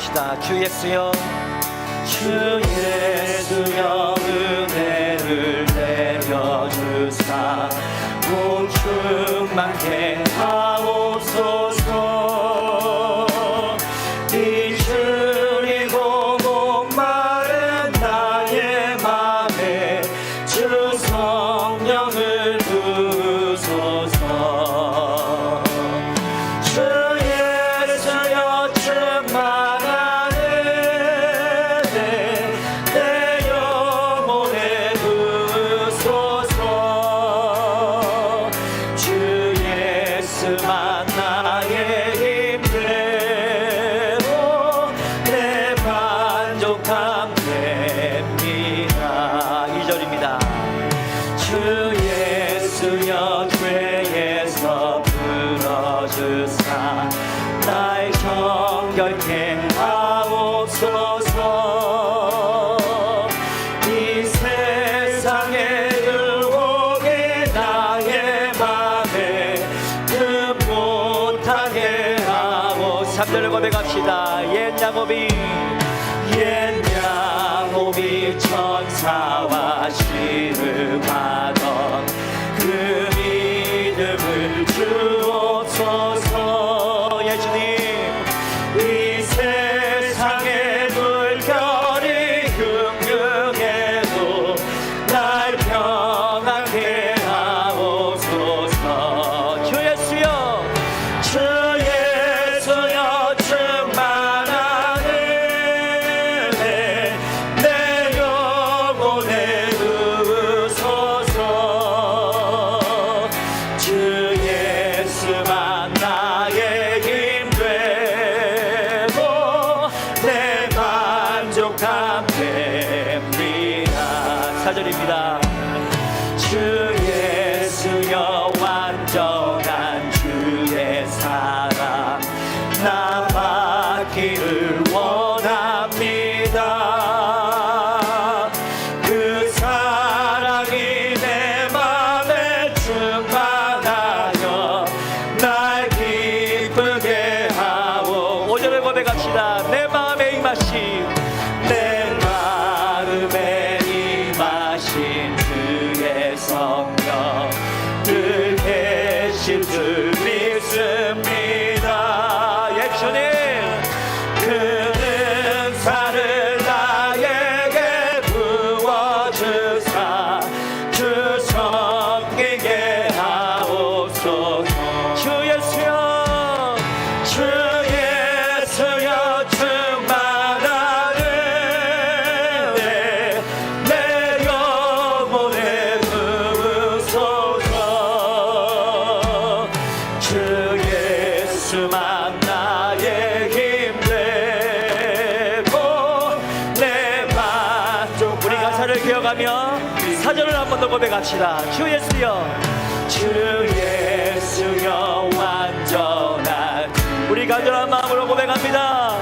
찬양합시다. 주 예수여. 주 예수여 은혜를 내려주사 공충만게 하 성결케 하옵소서 Mashi. 역사를 기억하며 사전을 한 번 더 고백합시다. 주 예수여, 주 예수여 완전한 우리 간절한 마음으로 고백합니다.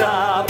나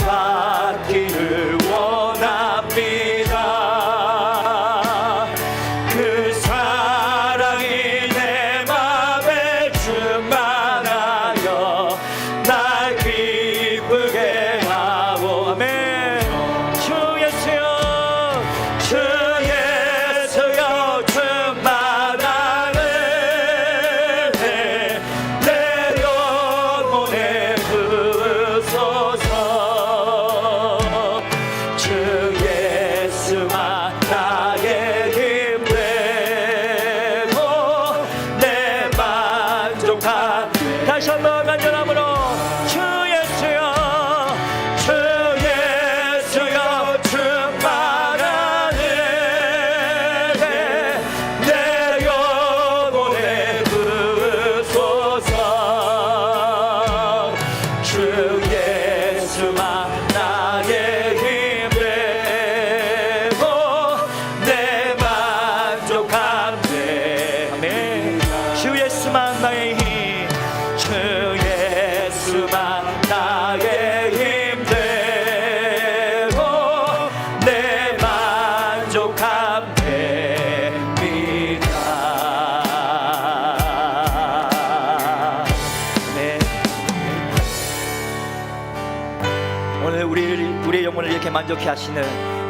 만족해 하시는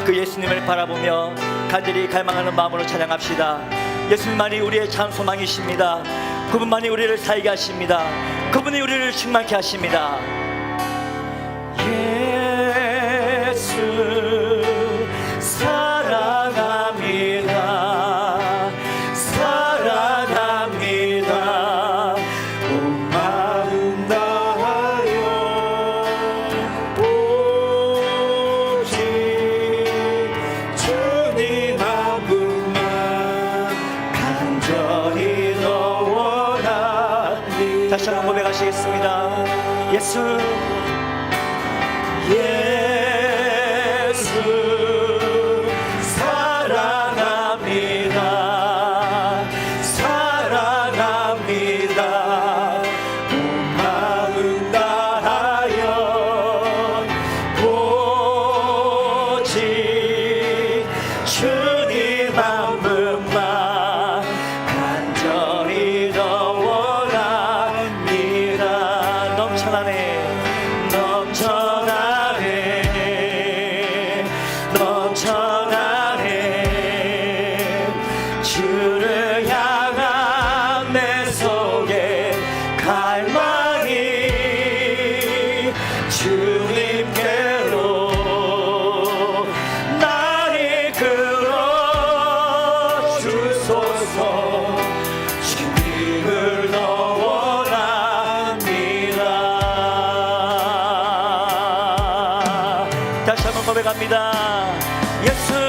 그 예수님을 바라보며 간절히 갈망하는 마음으로 찬양합시다. 예수님만이 우리의 참 소망이십니다. 그분만이 우리를 살게 하십니다. 그분이 우리를 충만케 하십니다. 예. 다시 한번 고백하시겠습니다. 예수. 다시 한번 고백합니다. 예수.